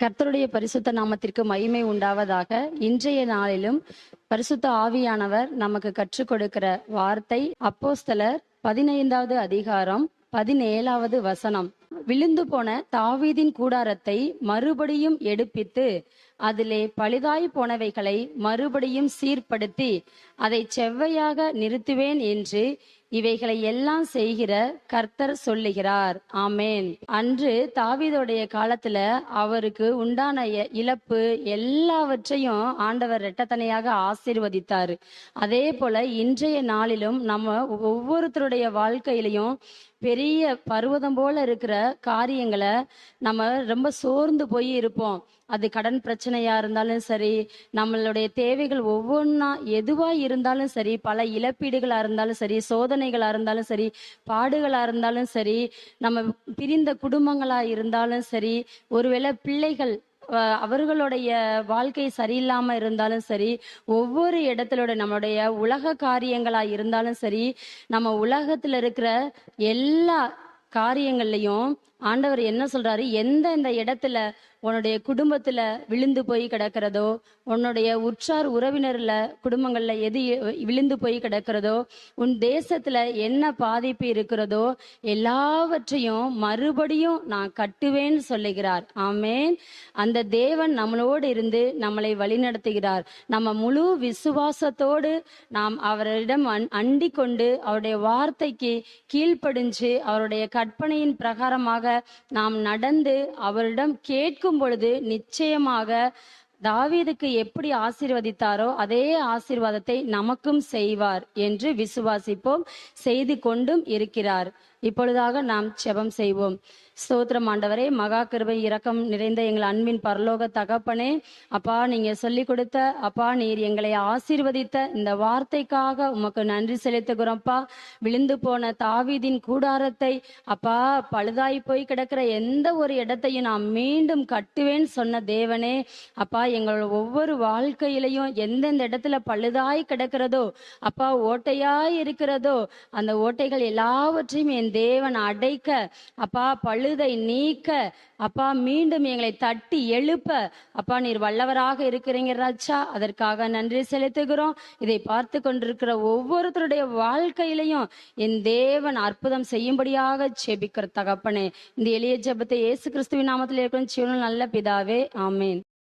கர்த்தருடைய பரிசுத்த நாமத்திற்கு மகிமை உண்டாவதாக இன்றைய நாளிலும் பரிசுத்த ஆவியானவர் நமக்கு கற்றுக் கொடுக்கிற வார்த்தை அப்போஸ்தலர் பதினைந்தாவது அதிகாரம் பதினேழாவது வசனம். விழுந்து போன தாவீதின் கூடாரத்தை மறுபடியும் எடுப்பித்து அதிலே பழுதாய் போனவைகளை மறுபடியும் சீர்படுத்தி அதை செவ்வையாக நிறுத்துவேன் என்று இவைகளை எல்லாம் செய்கிற கர்த்தர் சொல்லுகிறார். ஆமேன். அன்று தாவீதோடைய காலத்துல அவருக்கு உண்டான இ- இழப்பு எல்லாவற்றையும் ஆண்டவர் இரட்டத்தனையாக ஆசீர்வதித்தார். அதே போல இன்றைய நாளிலும் நம்ம ஒவ்வொருத்தருடைய வாழ்க்கையிலையும் பெரிய பருவதம் போல இருக்கிற காரியங்களை நம்ம ரொம்ப சோர்ந்து போய் இருப்போம். அது கடன் பிரச்சனையா இருந்தாலும் சரி நம்மளுடைய தேவைகள் ஒவ்வொன்றா எதுவா இருந்தாலும் சரி பல இழப்பீடுகளா இருந்தாலும் சரி சோதனைகளா இருந்தாலும் சரி பாடுகளா இருந்தாலும் சரி நம்ம பிரிந்த குடும்பங்களா இருந்தாலும் சரி ஒருவேளை பிள்ளைகள் அவர்களுடைய வாழ்க்கை சரியில்லாம இருந்தாலும் சரி ஒவ்வொரு இடத்திலோட நம்மளுடைய உலக காரியங்களா இருந்தாலும் சரி நம்ம உலகத்துல இருக்கிற எல்லா காரியங்கள்லையும் ஆண்டவர் என்ன சொல்றாரு? எந்த இந்த இடத்துல உன்னுடைய குடும்பத்துல விழுந்து போய் கிடக்கிறதோ உன்னுடைய உற்றார் உறவினர்ல குடும்பங்கள்ல எது விழுந்து போய் கிடக்கிறதோ உன் தேசத்துல என்ன பாதிப்பு இருக்கிறதோ எல்லாவற்றையும் மறுபடியும் நான் கட்டுவேன்னு சொல்லுகிறார். ஆமேன். அந்த தேவன் நம்மளோடு இருந்து நம்மளை வழிநடத்துகிறார். நம்ம முழு விசுவாசத்தோடு நாம் அவரிடம் அண்டி கொண்டு அவருடைய வார்த்தைக்கு கீழ்ப்படிஞ்சு அவருடைய கற்பனையின் பிரகாரமாக நாம் நடந்து அவரிடம் கேட்கும் பொழுது நிச்சயமாக தாவீதுக்கு எப்படி ஆசீர்வதித்தாரோ அதே ஆசீர்வாதத்தை நமக்கும் செய்வார் என்று விசுவாசிப்போம் செய்து கொண்டும் இருக்கிறார். இப்பொழுதாக நாம் செபம் செய்வோம். ஸ்தோத்திரம் ஆண்டவரே. மகா கிருபை இரக்கம் நிறைந்த எங்கள் அன்பின் பரலோக தகப்பனே. அப்பா நீங்க சொல்லி கொடுத்த அப்பா நீர் எங்களை ஆசீர்வதித்த இந்த வார்த்தைக்காக உமக்கு நன்றி செலுத்துகிறோம்ப்பா விழுந்து போன தாவீதின் கூடாரத்தை அப்பா பழுதாய் போய் கிடக்கிற எந்த ஒரு இடத்தையும் நான் மீண்டும் கட்டுவேன் சொன்ன தேவனே. அப்பா எங்களோட ஒவ்வொரு வாழ்க்கையிலையும் எந்தெந்த இடத்துல பழுதாய் கிடக்கிறதோ அப்பா ஓட்டையாய் இருக்கிறதோ அந்த ஓட்டைகள் எல்லாவற்றையும் என் தேவன் அடைக்க அப்பா பழுதை நீக்க. அப்பா மீண்டும் எங்களை தட்டி எழுப்ப. அப்பா நீர் வல்லவராக இருக்கிறீங்க ராஜா. அதற்காக நன்றி செலுத்துகிறோம். இதை பார்த்து கொண்டிருக்கிற ஒவ்வொருத்தருடைய வாழ்க்கையிலையும் என் தேவன் அற்புதம் செய்யும்படியாக செபிக்கிற தகப்பனே. இந்த எளிய ஜெபத்தை இயேசு கிறிஸ்துவின் நாமத்தில் இருக்கிற சிவனும் நல்ல பிதாவே ஆமேன்.